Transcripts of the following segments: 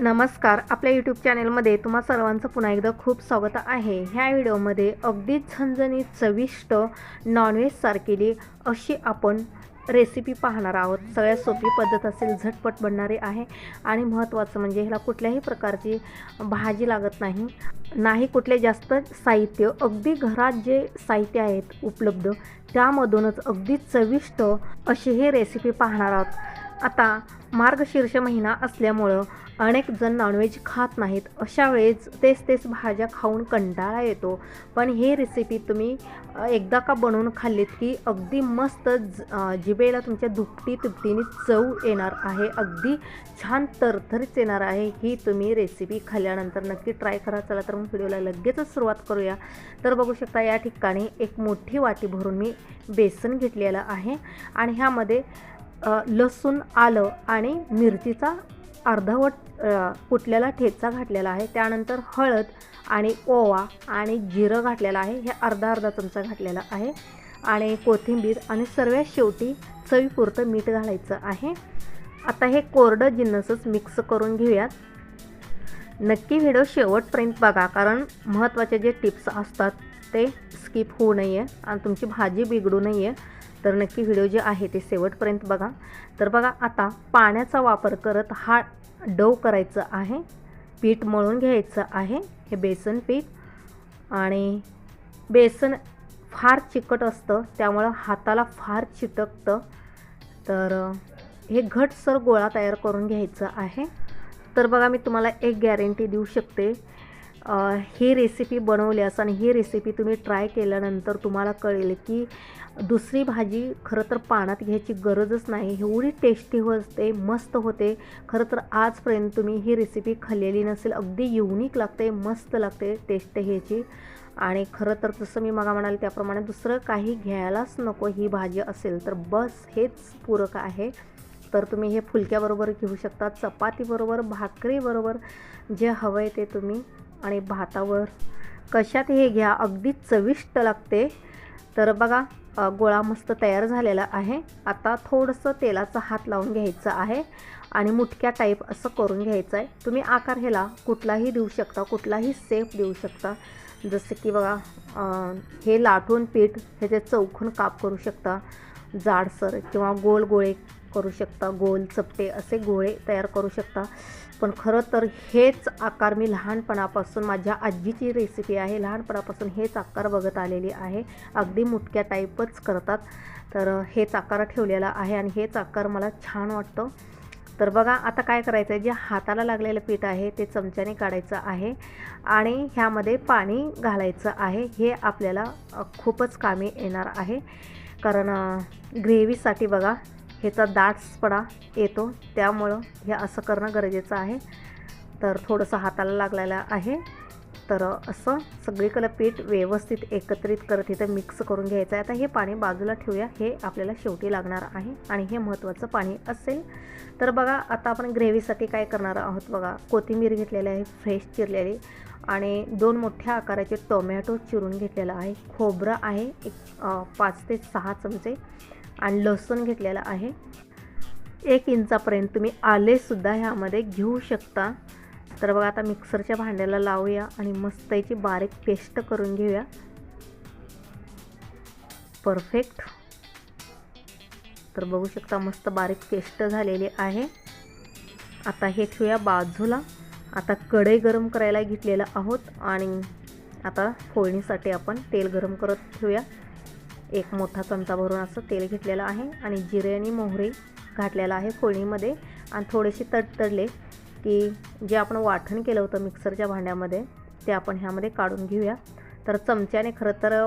नमस्कार. आपल्या यूट्यूब चॅनलमध्ये तुम्हा सर्वांचं पुन्हा एकदा खूप स्वागत आहे. ह्या व्हिडिओमध्ये अगदी झणझणीत चविष्ट नॉनव्हेज सारखेली अशी आपण रेसिपी पाहणार आहोत. सगळ्यात सोपी पद्धत असेल झटपट बनणारी आहे आणि महत्त्वाचं म्हणजे ह्याला कुठल्याही प्रकारची भाजी लागत नाही. नाही कुठले जास्त साहित्य. अगदी घरात जे साहित्य आहेत उपलब्ध त्यामधूनच अगदी चविष्ट अशी ही रेसिपी पाहणार आहोत. आता मार्गशीर्ष महिना असल्यामुळं अनेक जण नॉनव्हेज खात नाहीत. अशा वेळेस तेच तेच भाज्या खाऊन कंटाळा येतो. पण ही रेसिपी तुम्ही एकदा का बनवून खाल्लीत की अगदी मस्त ज जिभेला तुमच्या दुपटी तुपटीने चव येणार आहे. अगदी छान तरतरीच येणार आहे ही तुम्ही रेसिपी खाल्ल्यानंतर नक्की ट्राय करा. चला तर मग व्हिडिओला लगेचच सुरुवात करूया. तर बघू शकता या ठिकाणी एक मोठी वाटी भरून मी बेसन घेतलेलं आहे. आणि ह्यामध्ये लसूण आलं आणि मिरचीचा अर्धवट कुटलेला ठेचा घातलेला आहे. त्यानंतर हळद आणि ओवा आणि जिरं घातलेलं आहे. हे अर्धा अर्धा चमचा घातलेला आहे. आणि कोथिंबीर आणि सर्वात शेवटी चवीपुरतं मीठ घालायचं आहे. आता हे कोरडं जिन्नसच मिक्स करून घेऊयात. नक्की व्हिडिओ शेवटपर्यंत बघा कारण महत्त्वाचे जे टिप्स असतात ते स्किप होऊ नये आणि तुमची भाजी बिघडू नये. तर नक्की व्हिडिओ जे आहे ते शेवटपर्यंत बघा. तर बघा आता पाण्याचा वापर करत हा डव करायचं आहे. पीठ मळून घ्यायचं आहे हे बेसन पीठ. आणि बेसन फार चिकट असतं त्यामुळं हाताला फार चिटकतं. तर हे घटसर गोळा तयार करून घ्यायचं आहे. तर बघा मी तुम्हाला एक गॅरंटी देऊ शकते. ही रेसिपी बनवल्यास आणि ही रेसिपी तुम्ही ट्राय केल्यानंतर तुम्हाला कळेल की दुसरी भाजी खरं तर पाण्यात घ्यायची गरजच नाही. एवढी टेस्टी होते मस्त होते. खरं तर आजपर्यंत तुम्ही ही रेसिपी खाल्लेली नसेल अगदी युनिक लागते मस्त लागते टेस्ट ह्याची आणि खरं तर जसं मी मगा म्हणाले त्याप्रमाणे दुसरं काही घ्यायलाच नको ही भाजी असेल तर बस हेच पूरक आहे. तर तुम्ही हे फुलक्याबरोबर घेऊ शकता चपातीबरोबर भाकरीबरोबर जे हवं आहे ते तुम्ही आणि भातावर. कशात हे घ्या अगदी चविष्ट लागते. तर बघा गोळा मस्त तयार झालेला आहे. आता थोडंसं तेलाचा हात लावून घ्यायचा आहे आणि मुटक्या टाईप असं करून घ्यायचं आहे. तुम्ही आकार ह्याला कुठलाही देऊ शकता कुठलाही सेफ देऊ शकता. जसं की बघा हे लाटून पीठ ह्याचे चौखून काप करू शकता. जाडसर किंवा गोल गोळे करू शकता. गोल चपटे असे गोळे तयार करू शकता. पण खरं तर हेच आकार मी लहानपणापासून माझ्या आजीची रेसिपी आहे. लहानपणापासून हेच आकार बघत आलेली आहे. अगदी मुटक्या टाईपच करतात. तर हेच आकार ठेवलेला आहे आणि हेच आकार मला छान वाटतं. तर बघा आता काय करायचं आहे जे हाताला लागलेलं पीठ आहे ते चमच्याने काढायचं आहे आणि ह्यामध्ये पाणी घालायचं आहे. हे आपल्याला खूपच कामी येणार आहे. कारण ग्रेव्हीसाठी बघा ह्याचा दाटपणा येतो. त्यामुळं हे असं करणं गरजेचं आहे. तर थोडंसं हाताला लागलेलं आहे. तर असं सगळीकडं पीठ व्यवस्थित एकत्रित करत इथं मिक्स करून घ्यायचं आहे. आता हे पाणी बाजूला ठेवूया. हे आपल्याला शेवटी लागणार आहे आणि हे महत्त्वाचं पाणी असेल. तर बघा आता आपण ग्रेव्हीसाठी काय करणार आहोत बघा. कोथिंबीर घेतलेली आहे फ्रेश चिरलेली. आणि दोन मोठ्या आकाराचे टोमॅटो चिरून घेतलेला आहे. खोबरं आहे एक पाच ते सहा चमचे. आणि लसूण घेतलेलं आहे. एक इंचापर्यंत तुम्ही आलेसुद्धा ह्यामध्ये घेऊ शकता. तर बघा आता मिक्सरच्या भांड्याला लावूया आणि मस्त याची बारीक पेस्ट करून घेऊया. परफेक्ट. तर बघू शकता मस्त बारीक पेस्ट झालेली आहे. आता हे ठेवूया बाजूला. आता कढई गरम करायला घेतलेलं आहोत आणि आता फोडणीसाठी आपण तेल गरम करत ठेवूया. एक मोठा चमचा भरून असं तेल घेतलेलं आहे आणि जिरे आणि मोहरी घातलेलं आहे फोडणीमध्ये. आणि थोडेसे तडतडले की जे आपण वाटण केलं होतं मिक्सरच्या भांड्यामध्ये ते आपण ह्यामध्ये काढून घेऊया. तर चमच्याने खरं तर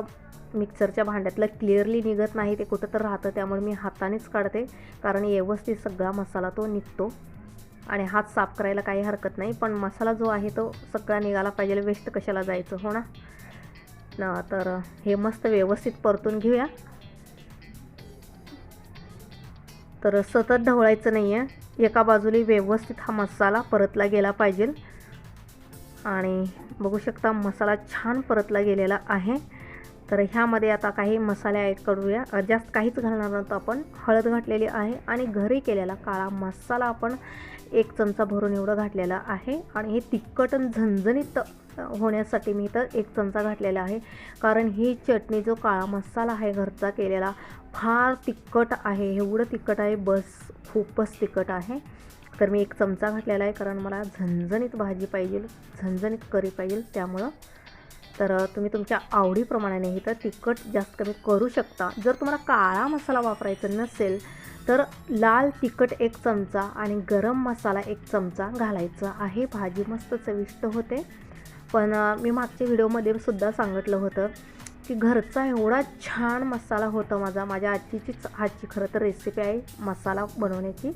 मिक्सरच्या भांड्यातलं क्लिअरली निघत नाही ते कुठं तर राहतं त्यामुळे मी हातानेच काढते. कारण व्यवस्थित सगळा मसाला तो निघतो आणि हात साफ करायला काही हरकत नाही. पण मसाला जो आहे तो सगळा निघाला पाहिजे वेस्ट कशाला जायचं हो ना? न तर हे मस्त व्यवस्थित परतून घेऊया. तर सतत ढवळायचं नाही आहे एका बाजूला व्यवस्थित हा मसाला परतला गेला पाहिजे. आणि बघू शकता मसाला छान परतला गेलेला आहे. तर ह्यामध्ये आता काही मसाले ॲड करूया. जास्त काहीच घालणार नव्हतं आपण. हळद घातलेली आहे आणि घरी केलेला काळा मसाला आपण एक चमचा भरून एवढं घातलेला आहे. आणि हे तिखट आणि झणझणीत होण्यासाठी मी तर एक चमचा घातलेला आहे. कारण ही चटणी जो काळा मसाला आहे घरचा केलेला फार तिखट आहे. एवढं तिखट आहे बस खूपच तिखट आहे. तर मी एक चमचा घातलेला आहे कारण मला झणझणीत भाजी पाहिजे झणझणीत करी पाहिजे त्यामुळं. तर तुम्ही तुमच्या आवडीप्रमाणे तर तिखट जास्त कमी करू शकता. जर तुम्हाला काळा मसाला वापरायचा नसेल तर लाल तिखट एक चमचा आणि गरम मसाला एक चमचा घालायचा आहे. भाजी मस्त चविष्ट होते. पण मी मागच्या व्हिडिओमध्ये सुद्धा सांगितलं होतं की घरचा एवढा छान मसाला होता माझा माझ्या आजीचीच हातची खरं तर रेसिपी आहे मसाला बनवण्याची.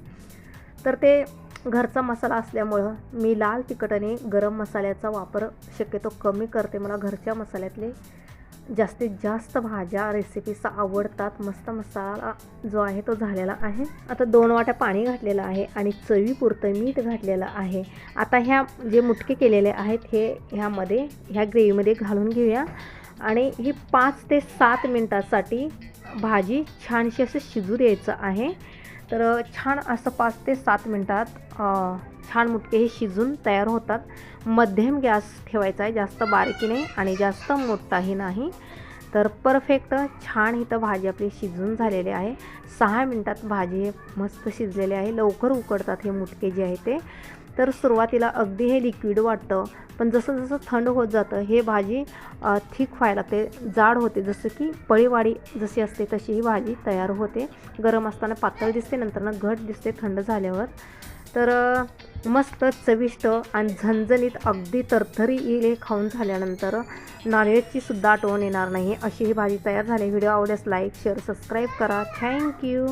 तर ते घरचा मसाला असल्यामुळं मी लाल तिखट आणि गरम मसाल्याचा वापर शक्यतो कमी करते. मला घरच्या मसाल्यातले जास्तीत जास्त भाज्या रेसिपीस आवडतात मस्त मसाला जो आहे तो झालेला आहे. आता दोन वाट्या पाणी घातलेलं आहे आणि चवीपुरतं मीठ घातलेलं आहे. आता ह्या जे मुटके केलेले आहेत हे ह्यामध्ये ह्या ग्रेव्हीमध्ये घालून घेऊया. आणि ही पाच ते सात मिनटासाठी भाजी छानशी असं शिजू द्यायचं आहे. तर छान असं पाच ते सात मिनटात छान मुटके हे शिजून तयार होतात. मध्यम गॅस ठेवायचा आहे जास्त बारीकी नाही आणि जास्त मोठाही नाही. तर परफेक्ट छान इथं भाजी आपली शिजून झालेली आहे. सहा मिनटात भाजी हे मस्त शिजलेले आहे. लवकर उकडतात हे मुटके जे आहे ते. तर सुरुवातीला अगदी हे लिक्विड वाटतं पण जसं जसं थंड होत जातं हे भाजी थिक व्हायला ते जाड होते. जसं की पळीवाडी जशी असते तशी ही भाजी तयार होते. गरम असताना पातळ दिसते नंतरनं घट दिसते थंड झाल्यावर. तर मस्त चविष्ट आणि झणझणीत अगदी तरतरी इले खाऊन झाल्यानंतर नॉनव्हेजची सुद्धा आठवण येणार नाही. अशी ही भाजी तयार झाली. व्हिडिओ आवडल्यास लाईक शेअर सबस्क्राईब करा. Thank you